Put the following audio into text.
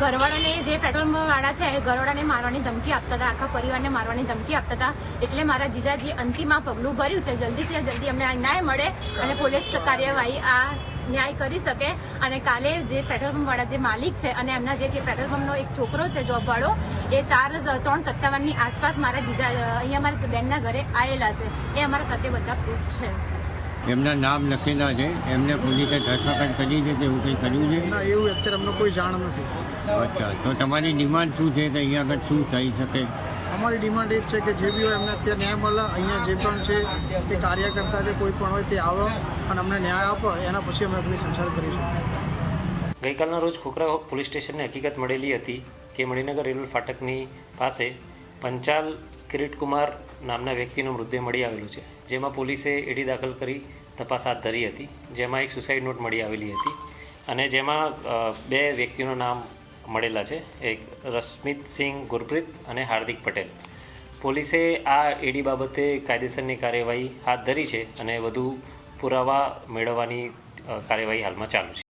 ઘરવાળાને જે પેટ્રોલ વાળા છે ઘરવાળાને મારવાની ધમકી આપતા હતા, આખા પરિવારને મારવાની ધમકી આપતા હતા. એટલે મારા જીજાજી અંતિમમાં પગલું ભર્યું છે. જલ્દીથી જલ્દી અમને ન્યાય મળે અને પોલીસ કાર્યવાહી આ ન્યાય કરી શકે. અને કાલે જે પેટ્રોલ પંપવાળા જે માલિક છે અને એમના જે પેટ્રોલ પંપનો એક છોકરો છે, જોબવાળો, એ ચાર ત્રણ સત્તાવનની આસપાસ મારા જીજા અહીંયા મારા બેનના ઘરે આવેલા છે. એ અમારા સાથે બધા પ્રૂફ છે. એમના નામ લખેલા છે એમને પોલીસે ધરપકડ કરી છે કે એવું કંઈ કર્યું છે? ના એવું અત્યારે અમને કોઈ જાણ નથી. અચ્છા તો તમારી ડિમાન્ડ શું છે કે અહીંયા આગળ શું થઈ શકે? અમારી ડિમાન્ડ એ જ છે કે જે બી હોય એમને અત્યારે ન્યાય મળે અહીંયા જે પણ છે તે કાર્યકર્તા છે કોઈ પણ હોય તે આવે અને અમને ન્યાય આપો એના પછી અમે અગ્નિ સંસાર કરીશું. ગઈકાલના રોજ ખોખરા પોલીસ સ્ટેશનને હકીકત મળેલી હતી કે મણિનગર રેલવે ફાટકની પાસે પંચાલ કિરીટકુમાર નામના વ્યક્તિનો મૃતદેહ મળી આવેલો છે, જેમાં પોલીસે એડી દાખલ કરી તપાસ હાથ ધરી હતી, જેમાં એક સુસાઇડ નોટ મળી આવેલી હતી અને જેમાં બે વ્યક્તિનું નામ મળેલા છે, એક રશ્મિત સિંહ ગુરપ્રીત અને હાર્દિક પટેલ. પોલીસે આ એડી બાબતે કાયદેસરની કાર્યવાહી હાથ ધરી છે અને વધુ પુરાવા મેળવવાની કાર્યવાહી હાલમાં ચાલુ છે.